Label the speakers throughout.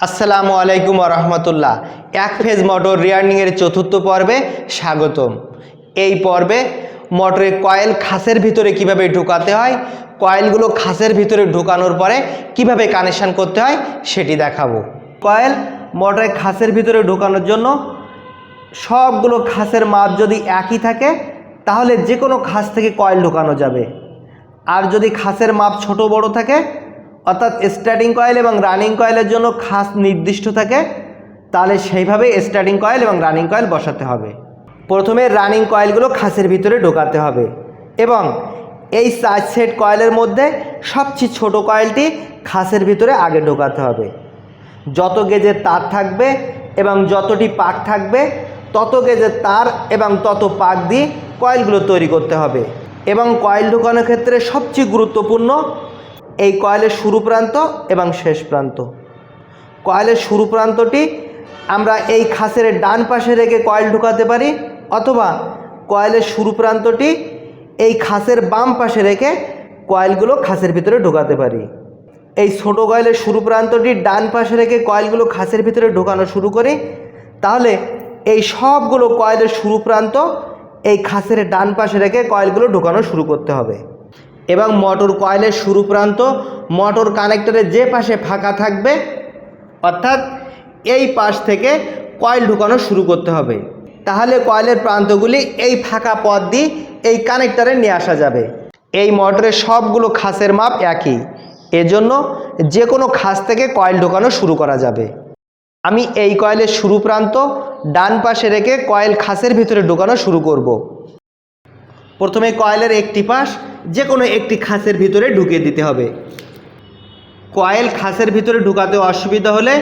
Speaker 1: আসসালামু আলাইকুম রহমতুল্লাহ এক ফেজ মোটর রিয়ার্নিংয়ের চতুর্থ পর্বে স্বাগতম। এই পর্বে মোটরের কয়েল খাসের ভিতরে কীভাবে ঢোকাতে হয়, কয়েলগুলো খাসের ভিতরে ঢোকানোর পরে কীভাবে কানেকশান করতে হয় সেটি দেখাবো। কয়েল মোটরের খাসের ভিতরে ঢোকানোর জন্য সবগুলো খাসের মাপ যদি একই থাকে, তাহলে যে কোনো খাস থেকে কয়েল ঢোকানো যাবে। আর যদি খাসের মাপ ছোট বড় থাকে অর্থাৎ স্টার্টিং কয়েল এবং রানিং কয়েলের জন্য খাস নির্দিষ্ট থাকে, তাহলে সেইভাবে স্টার্টিং কয়েল এবং রানিং কয়েল বসাতে হবে। প্রথমে রানিং কয়েলগুলো খাসের ভিতরে ঢোকাতে হবে এবং এই চার সেট কয়েলের মধ্যে সবচেয়ে ছোট কয়েলটি খাসের ভিতরে আগে ঢোকাতে হবে। যত গেজের তার থাকবে এবং যতটি পাক থাকবে, তত গেজের তার এবং তত পাক দিয়ে কয়েলগুলো তৈরি করতে হবে। এবং কয়েল ঢোকানোর ক্ষেত্রে সবচেয়ে গুরুত্বপূর্ণ এই কয়েলের শুরু প্রান্ত এবং শেষ প্রান্ত। কয়েলের শুরু প্রান্তটি আমরা এই খাসের ডান পাশে রেখে কয়েল ঢোকাতে পারি, অথবা কয়েলের শুরু প্রান্তটি এই খাসের বাম পাশে রেখে কয়েলগুলো খাসের ভিতরে ঢোকাতে পারি। এই ছোটো কয়েলের শুরু প্রান্তটি ডান পাশে রেখে কয়েলগুলো খাসের ভিতরে ঢোকানো শুরু করি, তাহলে এই সবগুলো কয়েলের শুরু প্রান্ত এই খাসের ডান পাশে রেখে কয়েলগুলো ঢোকানো শুরু করতে হবে। এবং মোটর কয়েলের শুরু প্রান্ত মোটর কানেক্টরের যে পাশে ফাঁকা থাকবে, অর্থাৎ এই পাশ থেকে কয়েল ঢুকানো শুরু করতে হবে। তাহলে কয়েলের প্রান্তগুলি এই ফাঁকা পথ দিয়ে এই কানেক্টরে নিয়ে আসা যাবে। এই মোটরের সবগুলো খাসের মাপ একই। এজন্য যে কোনো খাস থেকে কয়েল ঢোকানো শুরু করা যাবে। আমি এই কয়েলের শুরু প্রান্ত ডান পাশে রেখে কয়েল খাসের ভিতরে ঢোকানো শুরু করব। প্রথমে কয়েলের একটি পাশ যে কোনো একটি খাসের ভিতরে ঢুকিয়ে দিতে হবে। কয়েল খাসের ভিতরে ঢুকাতে অসুবিধা হলে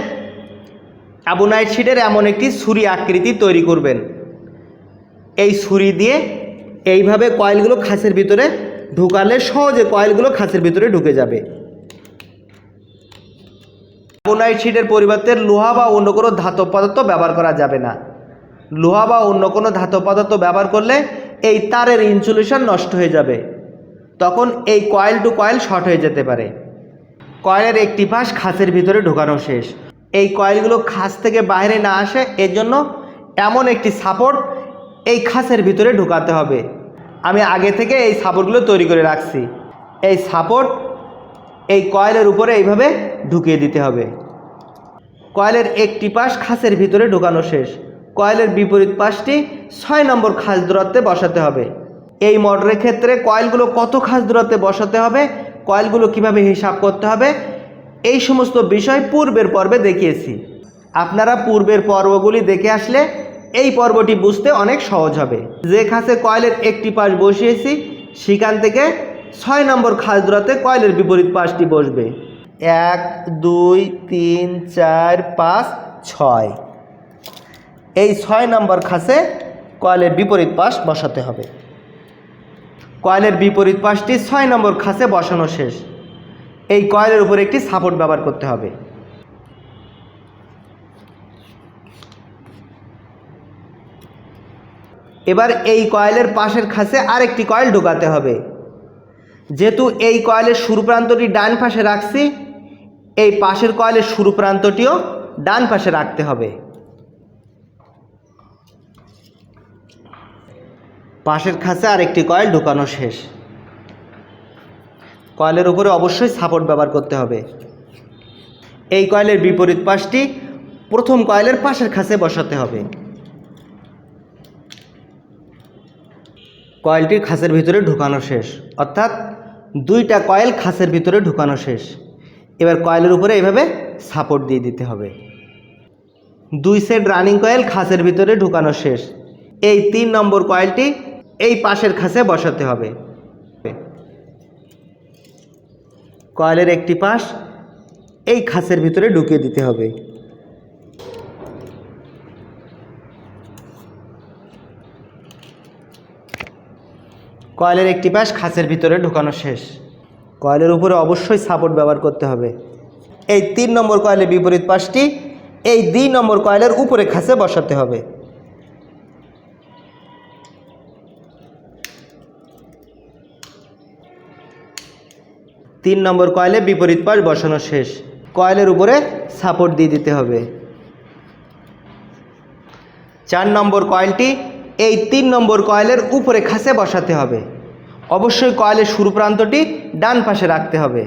Speaker 1: অ্যাবোনাইট শিটের এমন একটি ছুরি আকৃতি তৈরি করবেন। এই ছুরি দিয়ে এইভাবে কয়েলগুলো খাসের ভিতরে ঢুকালে সহজে কয়েলগুলো খাসের ভিতরে ঢুকে যাবে। অ্যাবোনাইট শিটের পরিবর্তে লোহা বা অন্য কোনো ধাতব পদার্থ ব্যবহার করা যাবে না। লোহা বা অন্য কোনো ধাতব পদার্থ ব্যবহার করলে এই তারের ইনসুলেশন নষ্ট হয়ে যাবে। তখন এই কয়েল টু কয়েল শর্ট হয়ে যেতে পারে। কয়েলের একটি পাশ খাসের ভিতরে ঢোকানো শেষ। এই কয়েলগুলো খাস থেকে বাইরে না আসে এর জন্য এমন একটি সাপোর্ট এই খাসের ভিতরে ঢোকাতে হবে। আমি আগে থেকে এই সাপোর্টগুলো তৈরি করে রাখছি। এই সাপোর্ট এই কয়েলের উপরে এইভাবে ঢুকিয়ে দিতে হবে। কয়েলের একটি পাশ খাসের ভিতরে ঢোকানো শেষ। কয়েলের বিপরীত পাশটি ছয় নম্বর খাস দূরত্বে বসাতে হবে। এই মোটরের ক্ষেত্রে কয়েলগুলো কত খাস দূরত্বে বসাতে হবে, কয়েলগুলো কীভাবে হিসাব করতে হবে, এই সমস্ত বিষয় পূর্বের পর্বে দেখিয়েছি। আপনারা পূর্বের পর্বগুলি দেখে আসলে এই পর্বটি বুঝতে অনেক সহজ হবে। যে খাসে কয়েলের একটি পাশ বসিয়েছি, সেখান থেকে ছয় নম্বর খাস দূরত্বে কয়েলের বিপরীত পাশটি বসবে। এক, দুই, তিন, চার, পাঁচ, ছয়। এই ছয় নম্বর খাসে কয়েলের বিপরীত পাশ বসাতে হবে। কয়েলের বিপরীত পাশটি ছয় নম্বর খাসে বসানো শেষ। এই কয়েলের উপর একটি সাপোর্ট ব্যবহার করতে হবে। এবার এই কয়েলের পাশের খাসে আরেকটি কয়েল ঢোকাতে হবে। যেহেতু এই কয়েলের শুরু প্রান্তটি ডান পাশে রাখছি, এই পাশের কয়েলের শুরু প্রান্তটিও ডান পাশে রাখতে হবে। পাশের খাসে আরেকটি কয়েল ঢুকানো শেষ। কয়েলের উপরে অবশ্যই সাপোর্ট ব্যবহার করতে হবে। এই কয়েলের বিপরীত পাশটি প্রথম কয়েলের পাশের খাসে বসাতে হবে। কয়েলটি খাসের ভিতরে ঢুকানো শেষ, অর্থাৎ দুইটা কয়েল খাসের ভিতরে ঢুকানো শেষ। এবার কয়েলের উপরে এভাবে সাপোর্ট দিয়ে দিতে হবে। দুই সেট রানিং কয়েল খাসের ভিতরে ঢুকানো শেষ। এই তিন নম্বর কয়েলটি এই পাশের খাসে বসাতে হবে। কয়েলের একটি পাশ এই খাসের ভিতরে ঢুকিয়ে দিতে হবে। কয়েলের একটি পাশ খাসের ভিতরে ঢোকানো শেষ। কয়েলের উপরে অবশ্যই সাপোর্ট ব্যবহার করতে হবে। এই তিন নম্বর কয়েলের বিপরীত পাশটি এই দুই নম্বর কয়েলের উপরে খাসে বসাতে হবে। তিন নম্বর কয়েলে বিপরীত পাশ বসানো শেষ। কয়েলের উপরে সাপোর্ট দিয়ে দিতে হবে। চার নম্বর কয়েলটি এই তিন নম্বর কয়েলের উপরে খাসে বসাতে হবে। অবশ্যই কয়েলের শুরু প্রান্তটি ডান পাশে রাখতে হবে।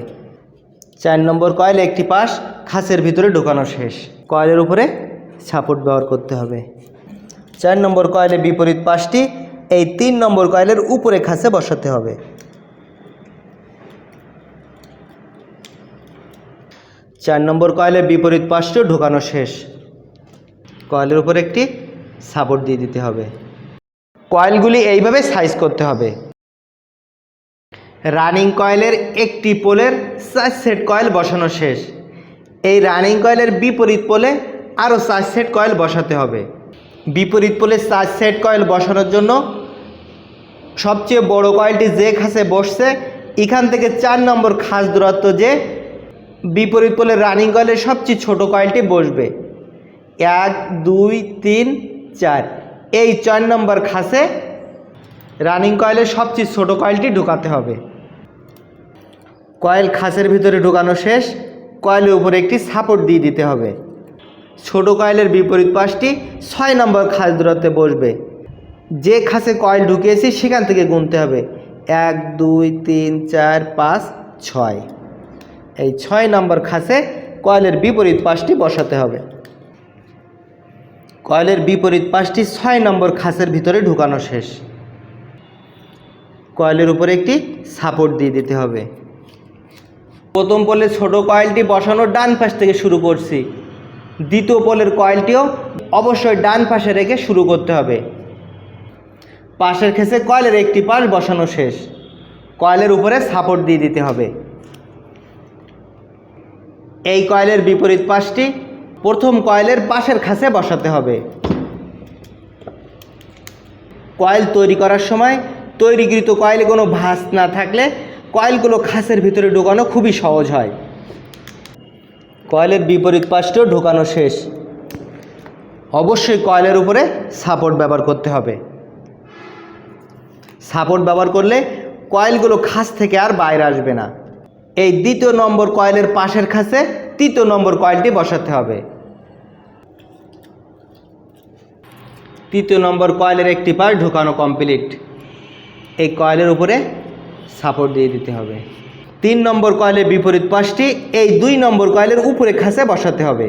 Speaker 1: চার নম্বর কয়েল একটি পাশ খাসের ভিতরে ঢোকানো শেষ। কয়েলের উপরে সাপোর্ট ব্যবহার করতে হবে। চার নম্বর কয়েলের বিপরীত পাশটি এই তিন নম্বর কয়েলের উপরে খাসে বসাতে হবে। চার নম্বর কয়েলের বিপরীত পাশটিও ঢোকানো শেষ। কয়েলের উপর একটি সাপোর্ট দিয়ে দিতে হবে। কয়েলগুলি এইভাবে সাইজ করতে হবে। রানিং কয়েলের একটি পোলের চার সেট কয়েল বসানো শেষ। এই রানিং কয়েলের বিপরীত পোলে আরও চার সেট কয়েল বসাতে হবে। বিপরীত পোলে চার সেট কয়েল বসানোর জন্য সবচেয়ে বড় কয়েলটি যে খাসে বসছে, এখান থেকে চার নম্বর খাস দূরত্ব যে বিপরীত পোলের রানিং কয়েলের সবচেয়ে ছোট কয়েলটি বসবে। এক, দুই, তিন, চার। এই চার নম্বর খাসে রানিং কয়েলের সবচেয়ে ছোট কয়েলটি ঢোকাতে হবে। কয়েল খাসের ভিতরে ঢোকানো শেষ। কয়েলের উপরে একটি সাপোর্ট দিয়ে দিতে হবে। ছোট কয়েলের বিপরীত পাশটি ছয় নম্বর খাস দূরত্বে বসবে। যে খাসে কয়েল ঢুকিয়েছি, সেখান থেকে গুনতে হবে। এক, দুই, তিন, চার, পাঁচ, ছয়। এই ছয় নম্বর খাসে কয়েলের বিপরীত পাশটি বসাতে হবে। কয়েলের বিপরীত পাশটি ছয় নম্বর খাসের ভিতরে ঢুকানো শেষ। কয়েলের উপরে একটি সাপোর্ট দিয়ে দিতে হবে। প্রথম পোলের ছোট কয়েলটি বসানোর ডান পাশ থেকে শুরু করছি। দ্বিতীয় পোলের কয়েলটিও অবশ্যই ডান পাশে রেখে শুরু করতে হবে। পাশের খেসে কয়েলের একটি পাশ বসানো শেষ। কয়েলের উপরে সাপোর্ট দিয়ে দিতে হবে। এই কয়েলের বিপরীত পাশটি প্রথম কয়েলের পাশের খাসে বসাতে হবে। কয়েল তৈরি করার সময় তৈরিকৃত কয়েলে কোনো ভাঁজ না থাকলে কয়েলগুলো খাসের ভিতরে ঢোকানো খুবই সহজ হয়। কয়েলের বিপরীত পাশটিও ঢোকানো শেষ। অবশ্যই কয়েলের উপরে সাপোর্ট ব্যবহার করতে হবে। সাপোর্ট ব্যবহার করলে কয়েলগুলো খাস থেকে আর বাইরে আসবে না। এই দ্বিতীয় নম্বর কয়েলের পাশের খাসে তৃতীয় নম্বর কয়েলটি বসাতে হবে। তৃতীয় নম্বর কয়েলের একটি পাশ ঢোকানো কমপ্লিট। এই কয়েলের উপরে সাপোর্ট দিয়ে দিতে হবে। তিন নম্বর কয়েলের বিপরীত পাশটি এই দুই নম্বর কয়েলের উপরে খাসে বসাতে হবে।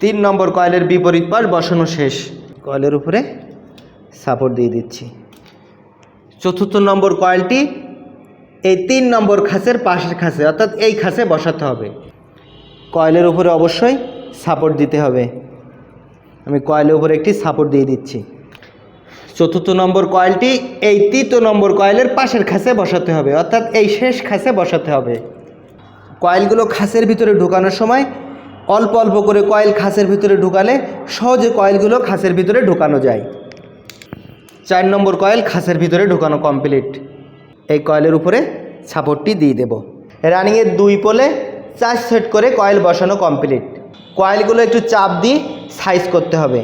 Speaker 1: তিন নম্বর কয়েলের বিপরীত পাশ বসানো শেষ। কয়েলের উপরে সাপোর্ট দিয়ে দিচ্ছি। চতুর্থ নম্বর কয়েলটি এই তিন নম্বর খাসের পাশের খাসে, অর্থাৎ এই খাসে বসাতে হবে। কয়েলের উপরে অবশ্যই সাপোর্ট দিতে হবে। আমি কয়েলের উপরে একটি সাপোর্ট দিয়ে দিচ্ছি। চতুর্থ নম্বর কয়েলটি এই তৃতীয় নম্বর কয়েলের পাশের খাসে বসাতে হবে, অর্থাৎ এই শেষ খাসে বসাতে হবে। কয়েলগুলো খাসের ভিতরে ঢুকানোর সময় অল্প অল্প করে কয়েল খাসের ভিতরে ঢুকালে সহজে কয়েলগুলো খাসের ভিতরে ঢুকানো যায়। চার নম্বর কয়েল খাসের ভিতরে ঢুকানো কমপ্লিট এই কয়েলের উপরে সাপোর্টটি দিয়ে দেব। রানিংয়ের দুই পোলে চার সেট করে কয়েল বসানো কমপ্লিট কয়েলগুলো একটু চাপ দিয়ে সাইজ করতে হবে।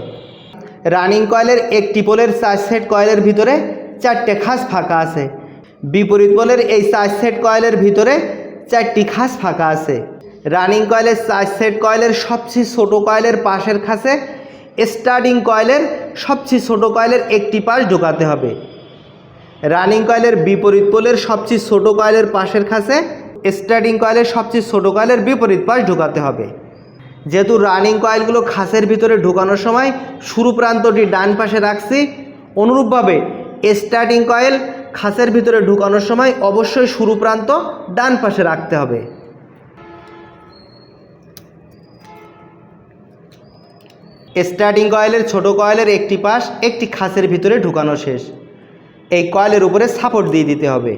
Speaker 1: রানিং কয়েলের একটি পোলের চার সেট কয়েলের ভিতরে চারটে খাস ফাঁকা আছে। বিপরীত পোলের এই চার সেট কয়েলের ভিতরে চারটি খাস ফাঁকা আছে। রানিং কয়েলের চার সেট কয়েলের সবচেয়ে ছোট কয়েলের পাশের খাসে স্টার্টিং কয়েলের সবচেয়ে ছোট কয়েলের একটি পাশ ঢোকাতে হবে। রানিং কয়েলের বিপরীত পোলের সবচেয়ে ছোট কয়েলের পাশের খাসে স্টার্টিং কয়েলের সবচেয়ে ছোট কয়েলের বিপরীত পাশ ঢোকাতে হবে। যেহেতু রানিং কয়েলগুলো খাসের ভিতরে ঢোকানোর সময় শুরু প্রান্তটি ডান পাশে রাখছি, অনুরূপভাবে স্টার্টিং কয়েল খাসের ভিতরে ঢোকানোর সময় অবশ্যই শুরু প্রান্ত ডান পাশে রাখতে হবে। স্টার্টিং কয়েলের ছোট কয়েলের একটি পাশ একটি খাসের ভিতরে ঢুকানো শেষ। এই কয়েলের উপরে সাপোর্ট দিয়ে দিতে হবে।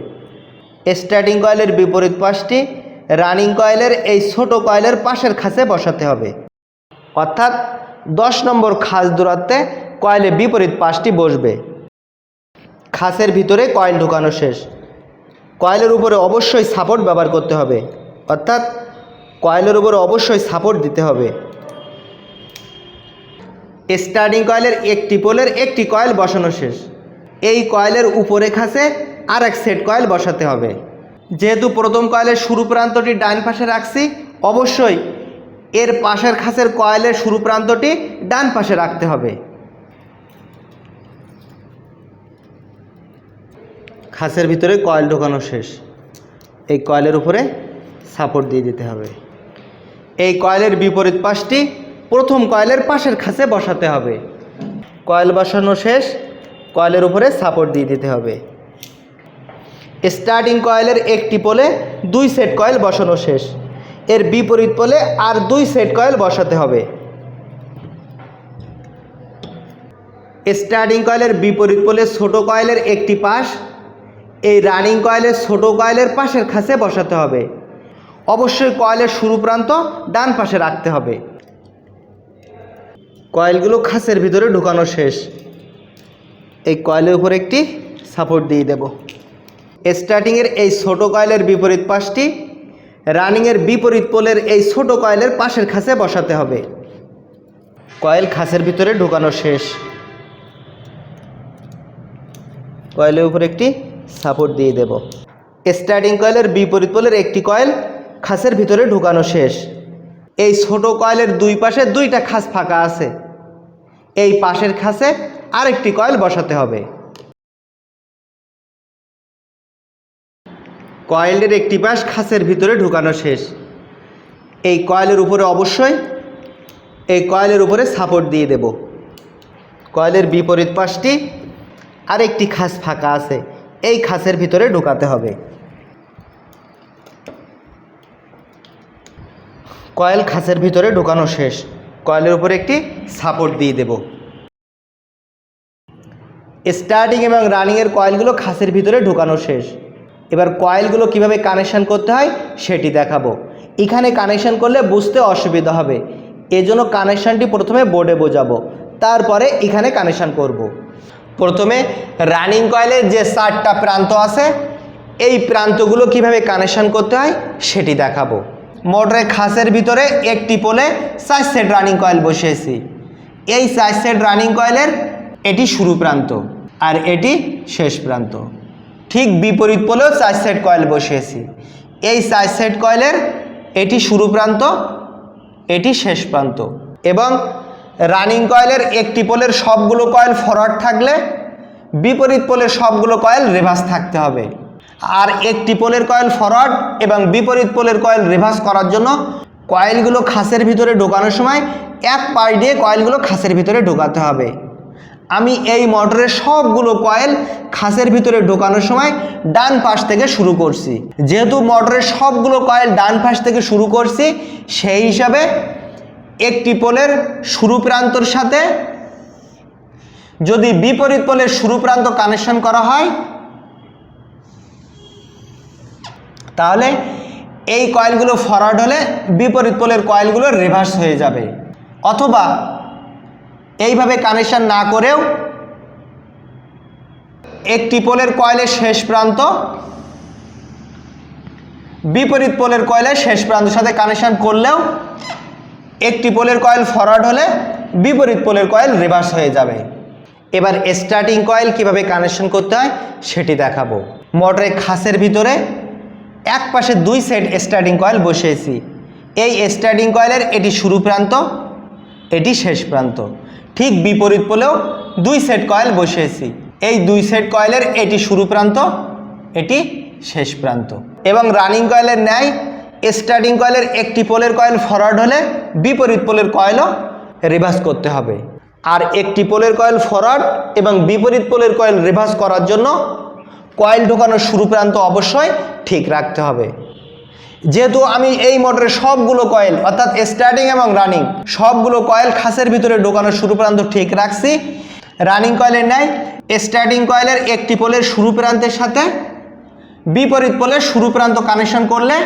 Speaker 1: স্টার্টিং কয়েলের বিপরীত পাশটি রানিং কয়েলের এই ছোট কয়েলের পাশের খাসে বসাতে হবে। অর্থাৎ দশ নম্বর খাস দূরত্বে কয়েলের বিপরীত পাশটি বসবে। খাসের ভিতরে কয়েল ঢুকানো শেষ। কয়েলের উপরে অবশ্যই সাপোর্ট ব্যবহার করতে হবে। অর্থাৎ কয়েলের উপরে অবশ্যই সাপোর্ট দিতে হবে। স্টার্টিং কয়েলের একটি পোলের একটি কয়েল বসানো শেষ। এই কয়েলের উপরে খাসে আর এক সেট কয়েল বসাতে হবে। যেহেতু প্রথম কয়েলের শুরু প্রান্তটি ডান পাশে রাখছি, অবশ্যই এর পাশের খাসের কয়েলের শুরু প্রান্তটি ডান পাশে রাখতে হবে। খাসের ভিতরে কয়েল ঢোকানো শেষ। এই কয়েলের উপরে সাপোর্ট দিয়ে দিতে হবে। এই কয়েলের বিপরীত পাশটি প্রথম কয়েলের পাশের খাসে বসাতে হবে। কয়েল বসানো শেষ কয়েলের উপরে সাপোর্ট দিয়ে দিতে হবে। স্টার্টিং কয়েলের একটি পোলে দুই সেট কয়েল বসানো শেষ। এর বিপরীত পোলে আর দুই সেট কয়েল বসাতে হবে। স্টার্টিং কয়েলের বিপরীত পোলে ছোট কয়েলের একটি পাশ, এই রানিং কয়েলের ছোট কয়েলের পাশের খাসে বসাতে হবে। অবশ্যই কয়েলের শুরু প্রান্ত ডান পাশে রাখতে হবে। কয়েলগুলো খাসের ভিতরে ঢুকানো শেষ। এই কয়েলের উপর একটি সাপোর্ট দিয়ে দেব। স্টার্টিংয়ের এই ছোট কয়েলের বিপরীত পাশটি রানিংয়ের বিপরীত পোলের এই ছোট কয়েলের পাশের খাসে বসাতে হবে। কয়েল খাসের ভিতরে ঢুকানো শেষ। কয়েলের উপর একটি সাপোর্ট দিয়ে দেব। স্টার্টিং কয়েলের বিপরীত পোলের একটি কয়েল খাসের ভিতরে ঢুকানো শেষ। এই ছোট কয়েলের দুই পাশে দুইটা খাস ফাঁকা আছে। এই পাশের খাসে আরেকটি কয়েল বসাতে হবে। কয়েলের একটি পাশ খাসের ভিতরে ঢুকানো শেষ। এই কয়েলের উপরে অবশ্যই, এই কয়েলের উপরে সাপোর্ট দিয়ে দেব। কয়েলের বিপরীত পাশটি আরেকটি খাস ফাঁকা আছে, এই খাসের ভিতরে ঢুকাতে হবে। কয়েল খাসের ভিতরে ঢোকানো শেষ। কয়েলের উপরে একটি সাপোর্ট দিয়ে দেব। স্টার্টিং এবং রানিংয়ের কয়েলগুলো খাসের ভিতরে ঢোকানো শেষ। এবার কয়েলগুলো কীভাবে কানেকশান করতে হয় সেটি দেখাবো। এখানে কানেকশান করলে বুঝতে অসুবিধা হবে। এজন্য কানেকশানটি প্রথমে বোর্ডে বোঝাবো। তারপরে এখানে কানেকশান করব। প্রথমে রানিং কয়েলের যে চারটা প্রান্ত আছে, এই প্রান্তগুলো কীভাবে কানেকশান করতে হয় সেটি দেখাবো। মোটরের খাসের ভিতরে একটি পোলে চার সেট রানিং কয়েল বসিয়েছি। এই চার সেট রানিং কয়েলের এটি শুরু প্রান্ত। আর এটি শেষ প্রান্ত। ঠিক বিপরীত পোলেও চার সেট কয়েল বসিয়েছি। এই চার সেট কয়েলের এটি শুরু প্রান্ত, এটি শেষ প্রান্ত এবং রানিং কয়েলের একটি পোলের সবগুলো কয়েল ফরওয়ার্ড থাকলে বিপরীত পোলের সবগুলো কয়েল রিভার্স থাকতে হবে। আর একটি পোলের কয়েল ফরওয়ার্ড এবং বিপরীত পোলের কয়েল রিভার্স করার জন্য কয়েলগুলো খাসের ভিতরে ঢোকানোর সময় এক পাশ দিয়ে কয়েলগুলো খাসের ভিতরে ঢোকাতে হবে। আমি এই মোটরের সবগুলো কয়েল খাসের ভিতরে ঢোকানোর সময় ডান পাশ থেকে শুরু করছি। যেহেতু মোটরের সবগুলো কয়েল ডান পাশ থেকে শুরু করছি, সেই হিসাবে একটি পোলের শুরু প্রান্তর সাথে যদি বিপরীত পোলের শুরু প্রান্ত কানেকশন করা হয়, তাহলে এই কয়েলগুলো ফরওয়ার্ড হলে বিপরীত পোলের কয়েলগুলো রিভার্স হয়ে যাবে। অথবা এইভাবে কানেকশান না করেও একটি পোলের কয়েলের শেষ প্রান্ত, বিপরীত পোলের কয়েলের শেষ প্রান্তের সাথে কানেকশান করলেও একটি পোলের কয়েল ফরওয়ার্ড হলে বিপরীত পোলের কয়েল রিভার্স হয়ে যাবে। এবার স্টার্টিং কয়েল কীভাবে কানেকশন করতে হয় সেটি দেখাবো। মোটরের খাসের ভিতরে এক পাশে দুই সেট স্টার্টিং কয়েল বসিয়েছি। এই স্টার্টিং কয়েলের এটি শুরু প্রান্ত, এটি শেষ প্রান্ত। ঠিক বিপরীত পোলেও দুই সেট কয়েল বসিয়েছি। এই দুই সেট কয়েলের এটি শুরু প্রান্ত, এটি শেষ প্রান্ত। এবং রানিং কয়েলের ন্যায়, স্টার্টিং কয়েলের একটি পোলের কয়েল ফরওয়ার্ড হলে বিপরীত পোলের কয়েলও রিভার্স করতে হবে। আর একটি পোলের কয়েল ফরওয়ার্ড এবং বিপরীত পোলের কয়েল রিভার্স করার জন্য কয়েল ঢোকানোর শুরু প্রান্ত অবশ্যই ঠিক রাখতে হবে। যেহেতু আমি এই মোটরের সবগুলো কয়েল অর্থাৎ স্টার্টিং এবং রানিং সবগুলো কয়েল খাসের ভিতরে ঢোকানোর শুরু প্রান্ত ঠিক রাখছি। রানিং কয়েলের ন্যায় স্টার্টিং কয়েলের একটি পোলের শুরু প্রান্তের সাথে বিপরীত পোলের শুরু প্রান্ত কানেকশন করলে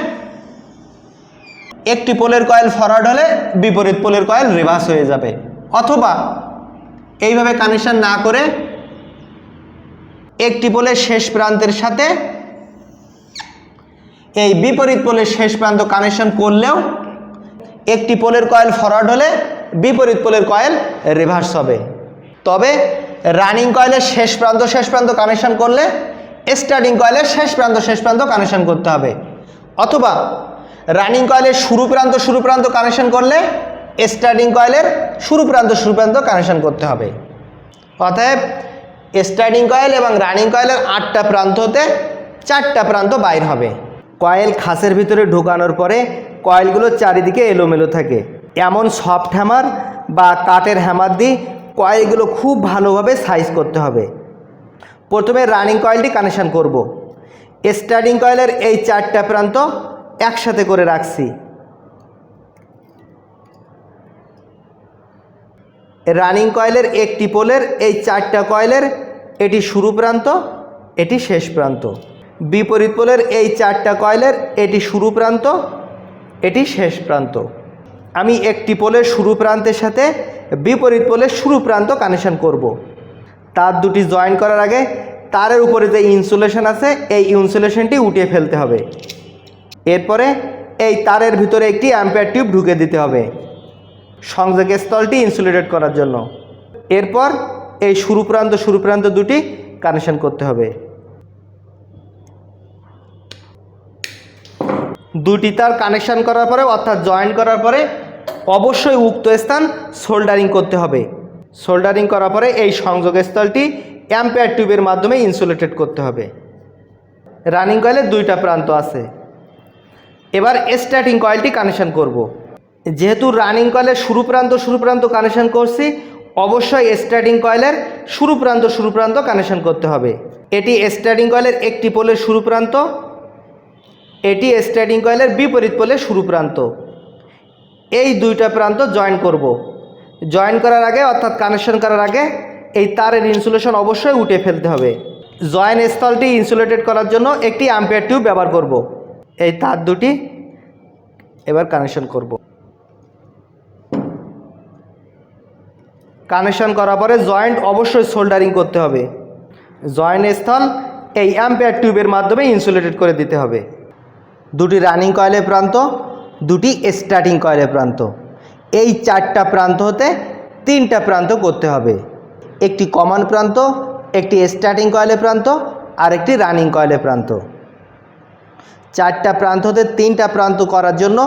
Speaker 1: একটি পোলের কয়েল ফরওয়ার্ড হলে বিপরীত পোলের কয়েল রিভার্স হয়ে যাবে। অথবা এইভাবে কানেকশন না করে একটি পোলের শেষ প্রান্তের সাথে এই বিপরীত পোলের শেষ প্রান্ত কানেকশন করলেও একটি পোলের কয়েল ফরওয়ার্ড হলে বিপরীত পোলের কয়েল রিভার্স হবে। তবে রানিং কয়েলের শেষ প্রান্ত শেষ প্রান্ত কানেকশন করলে স্টার্টিং কয়েলের শেষ প্রান্ত শেষ প্রান্ত কানেকশন করতে হবে। অথবা রানিং কয়েলের শুরু প্রান্ত শুরু প্রান্ত কানেকশন করলে স্টার্টিং কয়েলের শুরু প্রান্ত শুরু প্রান্ত কানেকশন করতে হবে। অতএব স্টার্টিং কয়েল এবং রানিং কয়েলের আটটা প্রান্ত হতে চারটা প্রান্ত বাইর হবে। কয়েল খাসের ভিতরে ঢোকানোর পরে কয়েলগুলো চারিদিকে এলোমেলো থাকে। এমন সফট হ্যামার বা কাঠের হ্যামার দিয়ে কয়েলগুলো খুব ভালোভাবে সাইজ করতে হবে। প্রথমে রানিং কয়েলটি কানেকশান করব। স্টার্টিং কয়েলের এই চারটা প্রান্ত একসাথে করে রাখছি। রানিং কয়েলের একটি পোলের এই চারটা কয়েলের এটি শুরু প্রান্ত, এটি শেষ প্রান্ত। বিপরীত পোলের এই চারটা কয়েলের এটি শুরু প্রান্ত, এটি শেষ প্রান্ত। আমি একটি পোলের শুরু প্রান্তের সাথে বিপরীত পোলের শুরু প্রান্ত কানেকশন করব। তার দুটি জয়েন করার আগে তারের উপরে যে ইনসুলেশন আছে, এই ইনসুলেশনটি উঠিয়ে ফেলতে হবে। এরপরে এই তারের ভিতরে একটি অ্যাম্পিয়ার টিউব ঢুকে দিতে হবে, সংযোগের স্থলটি ইনসুলেটেড করার জন্য। এরপর এই শুরু প্রান্ত শুরু প্রান্ত দুটি কানেকশন করতে হবে। দুটি তার কানেকশান করার পরে, অর্থাৎ জয়েন করার পরে অবশ্যই উক্ত স্থান সোল্ডারিং করতে হবে। সোল্ডারিং করার পরে এই সংযোগের স্থলটি অ্যাম্পেয়ার টিউবের মাধ্যমে ইনসুলেটেড করতে হবে। রানিং কয়েলের দুইটা প্রান্ত আছে। এবার স্টার্টিং কয়েলটি কানেকশন করব। যেহেতু রানিং কয়েলের শুরু প্রান্ত শুরু প্রান্ত কানেকশন করছি, অবশ্যই স্টার্টিং কয়েলের শুরু প্রান্ত শুরু প্রান্ত কানেকশান করতে হবে। এটি স্টার্টিং কয়েলের একটি পোলের শুরু প্রান্ত এটি স্টার্টিং কয়েলের বিপরীত পোলের শুরু প্রান্ত এই দুইটা প্রান্ত জয়েন করব। জয়েন করার আগে অর্থাৎ কানেকশন করার আগে এই তারের ইনসুলেশন অবশ্যই উঠে ফেলতে হবে জয়েন স্থলটি ইনসুলেটেড করার জন্য একটি অ্যাম্পিয়ার টিউব ব্যবহার করব। এই তার দুটি এবার কানেকশন করব। কানেকশন করার পরে জয়েন্ট অবশ্যই সোল্ডারিং করতে হবে জয়েন্ট স্থল এই অ্যাম্পিয়ার টিউবের মাধ্যমে ইনসুলেটেড করে দিতে হবে দুটি রানিং কয়েলের প্রান্ত, দুটি স্টার্টিং কয়েলের প্রান্ত। এই চারটা প্রান্ত হতে তিনটা প্রান্ত করতে হবে। একটি কমন প্রান্ত, একটি স্টার্টিং কয়েলের প্রান্ত আর একটি রানিং কয়েলের প্রান্ত। চারটা প্রান্ত হতে তিনটা প্রান্ত করার জন্য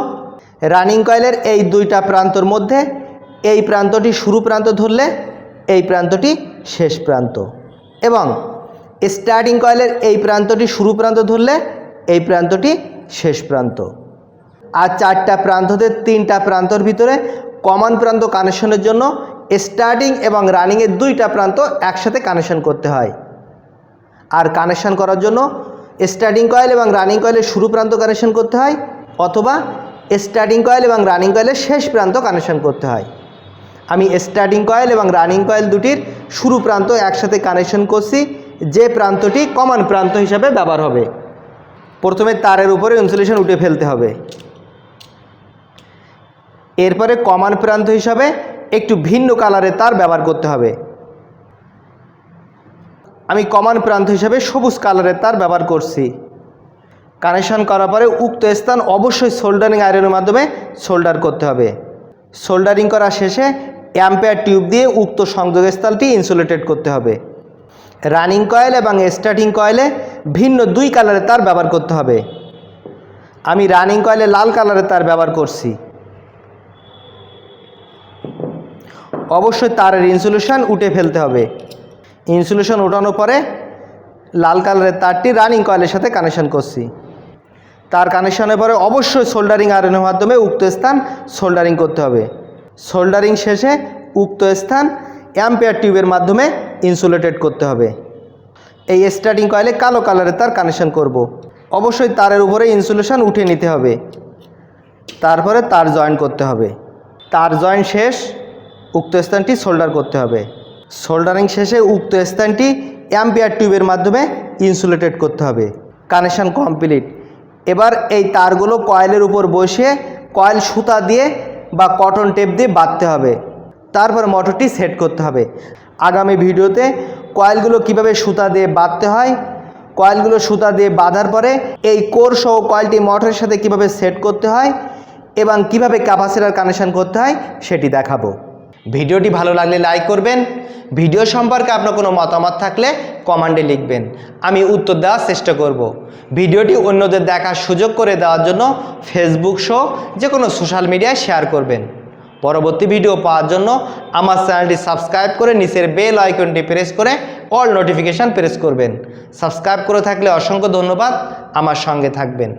Speaker 1: রানিং কয়েলের এই দুইটা প্রান্তর মধ্যে এই প্রান্তটি শুরু প্রান্ত ধরলে এই প্রান্তটি শেষ প্রান্ত। এবং স্টার্টিং কয়েলের এই প্রান্তটি শুরু প্রান্ত ধরলে এই প্রান্তটি শেষ প্রান্ত। আর চারটা প্রান্ত হতে তিনটা প্রান্তর ভিতরে কমন প্রান্ত কানেকশনের জন্য স্টার্টিং এবং রানিংয়ের দুইটা প্রান্ত একসাথে কানেকশন করতে হয়। আর কানেকশন করার জন্য স্টার্টিং কয়েল এবং রানিং কয়েলের শুরু প্রান্ত কানেকশন করতে হয়, অথবা স্টার্টিং কয়েল এবং রানিং কয়েলের শেষ প্রান্ত কানেকশন করতে হয়। আমি স্টার্টিং কয়েল এবং রানিং কয়েল দুটির শুরু প্রান্ত একসাথে কানেকশন করছি, যে প্রান্তটি কমন প্রান্ত হিসাবে ব্যবহার হবে। প্রথমে তারের উপরে ইনসুলেশন উঠে ফেলতে হবে। এরপরে কমন প্রান্ত হিসাবে একটু ভিন্ন কালারের তার ব্যবহার করতে হবে। আমি কমন প্রান্ত হিসাবে সবুজ কালারের তার ব্যবহার করছি। কানেকশন করার পরে উক্ত স্থান অবশ্যই সোল্ডারিং আয়রনের মাধ্যমে সোল্ডার করতে হবে। সোল্ডারিং করা শেষে অ্যাম্পেয়ার টিউব দিয়ে উক্ত সংযোগ স্থলটি ইনসুলেটেড করতে হবে। রানিং কয়েল এবং স্টার্টিং কয়েলে ভিন্ন দুই কালারের তার ব্যবহার করতে হবে। আমি রানিং কয়েলে লাল কালারের তার ব্যবহার করছি। অবশ্যই তারের ইনসুলেশন উঠে ফেলতে হবে। ইনসুলেশন ওঠানোর পরে লাল কালারের তারটি রানিং কয়েলের সাথে কানেকশন করছি। তার কানেকশনের পরে অবশ্যই সোল্ডারিং আয়রনের মাধ্যমে উক্ত স্থান সোল্ডারিং করতে হবে। সোল্ডারিং শেষে উক্ত স্থান অ্যাম্পেয়ার টিউবের মাধ্যমে ইনসুলেটেড করতে হবে। এই স্টার্টিং কয়েলে কালো কালারের তার কানেকশন করব। অবশ্যই তারের উপরে ইনসুলেশন উঠে নিতে হবে। তারপরে তার জয়েন করতে হবে। তার জয়েন শেষ, উক্ত স্থানটি সোল্ডার করতে হবে। সোল্ডারিং শেষে উক্ত স্থানটি অ্যাম্পিয়ার টিউবের মাধ্যমে ইনসুলেটেড করতে হবে। কানেকশান কমপ্লিট এবার এই তারগুলো কয়েলের উপর বসিয়ে কয়েল সুতা দিয়ে বা কটন টেপ দিয়ে বাঁধতে হবে। তারপর মোটরটি সেট করতে হবে। আগামী ভিডিওতে কয়েলগুলো কীভাবে সুতা দিয়ে বাঁধতে হয়, কয়েলগুলো সুতা দিয়ে বাঁধার পরে এই কোর সহ কয়েলটি মোটরের সাথে কীভাবে সেট করতে হয় এবং কীভাবে ক্যাপাসিটার কানেকশন করতে হয় সেটি দেখাবো ভিডিওটি ভালো লাগলে লাইক করবেন, ভিডিও সম্পর্কে আপনার কোনো মতামত থাকলে কমান্ডে লিখবেন, আমি উত্তর দেওয়ার চেষ্টা করব। ভিডিওটি অন্যদের দেখার সুযোগ করে দেওয়ার জন্য ফেসবুক শো যে কোনো সোশ্যাল মিডিয়ায় শেয়ার করবেন পরবর্তী ভিডিও পাওয়ার জন্য আমার চ্যানেলটি সাবস্ক্রাইব করে নিচের বেল আইকনটি প্রেস করে অল নোটিফিকেশান প্রেস করবেন। সাবস্ক্রাইব করে থাকলে অসংখ্য ধন্যবাদ। আমার সঙ্গে থাকবেন।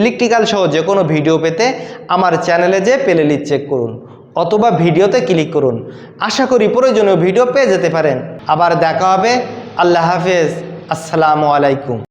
Speaker 1: ইলেকট্রিক্যাল সহ যে কোনো ভিডিও পেতে আমার চ্যানেলে যে প্লে চেক করুন অথবা ভিডিওতে ক্লিক করুন। আশা করি প্রয়োজনীয় ভিডিও পেয়ে যেতে পারেন। আবার দেখা হবে। আল্লাহ হাফেজ। আসসালামু আলাইকুম।